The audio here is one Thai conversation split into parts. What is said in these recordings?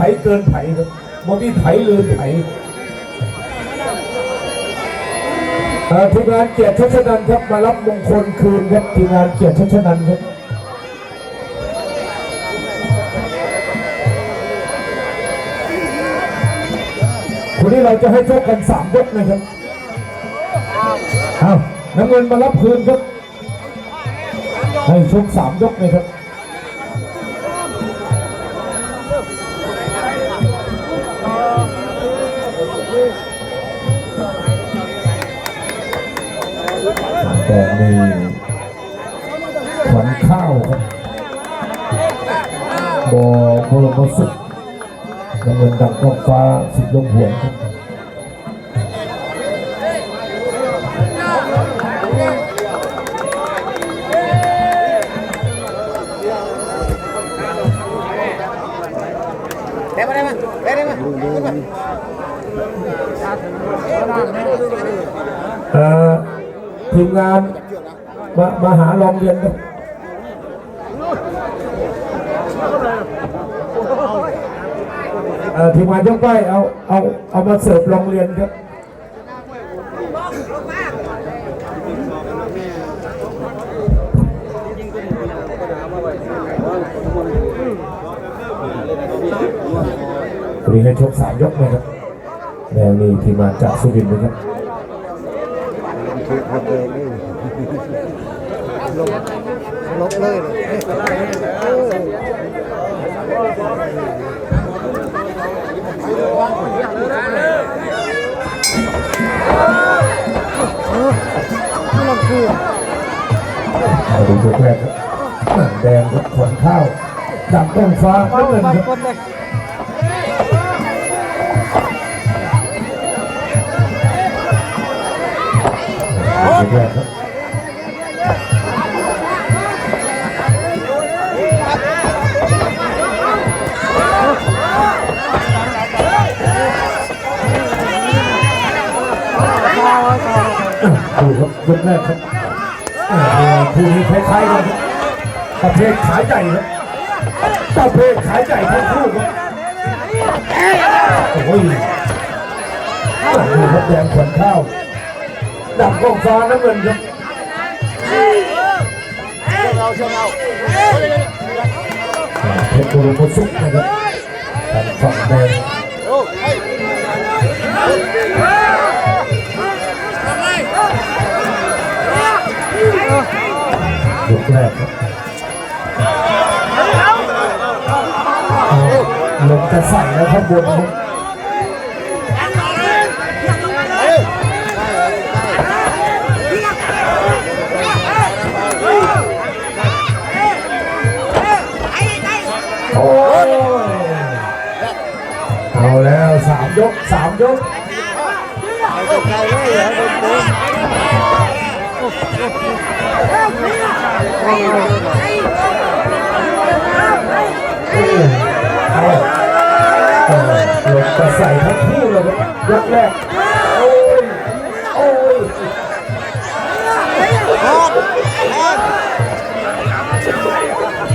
ไถเกินไถครับบางทีไถลืนไถ่ทีมงานเกียรติชัชนันครับมารับมงคลคืนครับทีมงานเกียรติชัชนันครับคนนี้เราจะให้ชกกันสามยกนะครับเอาน้ำเงินมารับคืนครับให้ชกสามยกนะครับ แต่มีขวัญข้าวครับบอบรมสุขน้ำเงินดังกองฟ้าสิบลงหวงครับได้ ทีมงานมามาหาลองเรียนทีมงานยกไปเอาเอาเอามาเสิร์ฟลองเรียนครับรีให้ชกสามยกนะครับแล้วนี่ทีมงานจากสุรินทร์นะครับ ถูกหมดเลยนี่ลบลบเลยเลยมาดูยกแรกครับแดงรับขวัญข้าวดำต้องฟ้าน้ำเงินครับ ดูครับยกแรกครับคู่นี้คล้ายๆกันครับประเภทขาใหญ่ครับประเภทขาใหญ่ทั้งคู่ครับโอ้ยดูครับแดงขวัญข้าว ดำกองฟ้าน้ำเงินครับเราเชื่อเราเพชรบุรีโคสุกนะครับทางฝั่งแดงโอ้ยยกแรกครับเอาลงจะใส่แล้วข้างบนครับ เอาแล้วสามยกสามยกเอาใจเลยเหรอเดินเอาเออลงจะใส่ทั้งคู่เลยครับยกแรกโอ้ยโอ้ย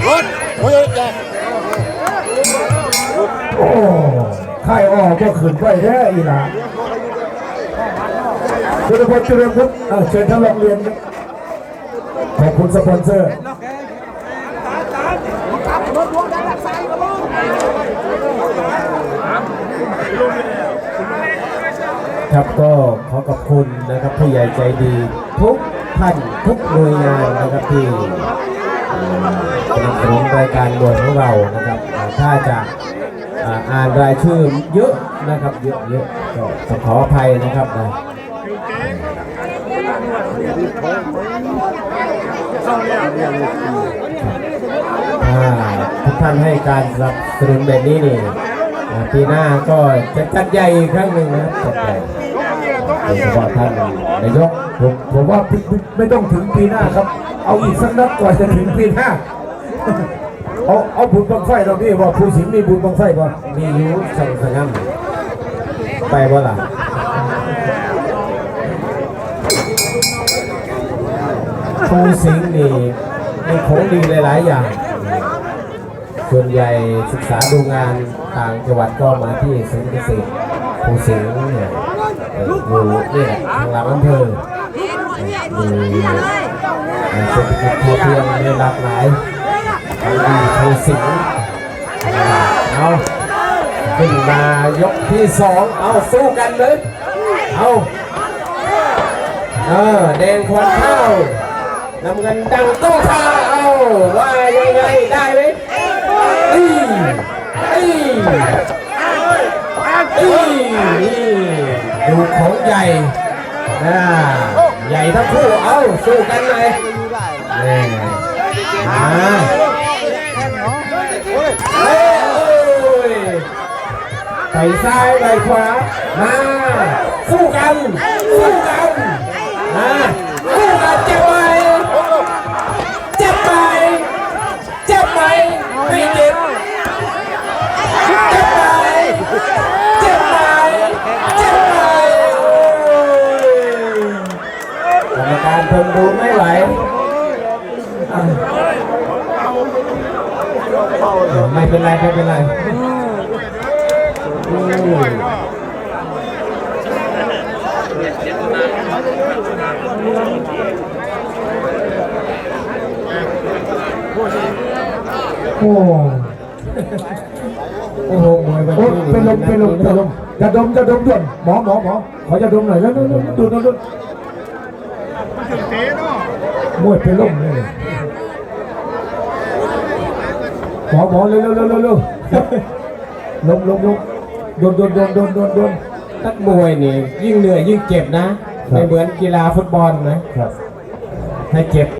รถโอ้ยแกโอ้ ค่ายอ้อก็ขืนไปแท้อีหล่ะจุลพลจุลพุทธเออเชิญท่านลองเรียนขอบคุณสปอนเซอร์ครับก็ขอขอบคุณนะครับผู้ใหญ่ใจดีทุกท่านทุกหน่วยงานนะครับที่สนับสนุนรายการมวยของเรานะครับ ถ้าจะ อ่านรายชื่อเยอะนะครับเยอะเยอะก็ขออภัยนะครับนะทุกท่านให้การสนับสนุนแบบนี้นี่ปีหน้าก็จะจัดใหญ่อีกครั้งหนึ่งนะครับจัดใหญ่โดยเฉพาะท่านนายกผมผมว่าไม่ต้องถึงปีหน้าครับ เอาอีกสักนัดก่อนจะถึงปีหน้า เอาเอาบุญบังไฟเราพี่ว่าผู้สิงห์มีบุญบังไฟก่อนมีอยูสั่งสงามไปบ่ล่ะภูสิงห์นี่มีของดีหลาย ๆ อย่าง ส่วนใหญ่ศึกษาดูงานต่างจังหวัดก็มาที่ศูนย์เกษตรภูสิงห์เนี่ยเอ่ออยู่นี่แหละทางหลังอำเภอมีเอ่อเศรษฐกิจพอเพียงในหลากหลาย ทางดีภูสิงเอาขึ้นมายกที่สองเอาสู้กันเลย เอาเออแดงควันเข้านำเงินดังโต้คาเอาว่ายังไงได้ไหมอีอีอีอีดูของใหญ่นะใหญ่ทั้งคู่เอาสู้กันเลยนี่มา ไปซ้ายไปขวา มา สู้กัน สู้กัน มาสู้กันเจ็บไหมเจ็บไหมเจ็บไหมไม่เจ็บเจ็บไหมเจ็บไหมเจ็บไหมกรรมการทนดูไม่ไหวไม่เป็นไรไม่เป็นไรอืมโอ้ โอ้โหมวยโอ้เป็นลมเป็นลมเป็นลมจะดมจะดมด่วนหมอหมอหมอขอจะดมหน่อยแล้วดูดูดูดูดูมวยเป็นลมเลยหมอหมอเร็วเร็วเร็วเร็วลมลมลมโดนโดนโดนโดนโดนโดนนักมวยนี่ยิ่งเหนื่อยยิ่งเจ็บนะไม่เหมือนกีฬาฟุตบอลนะครับให้เจ็บ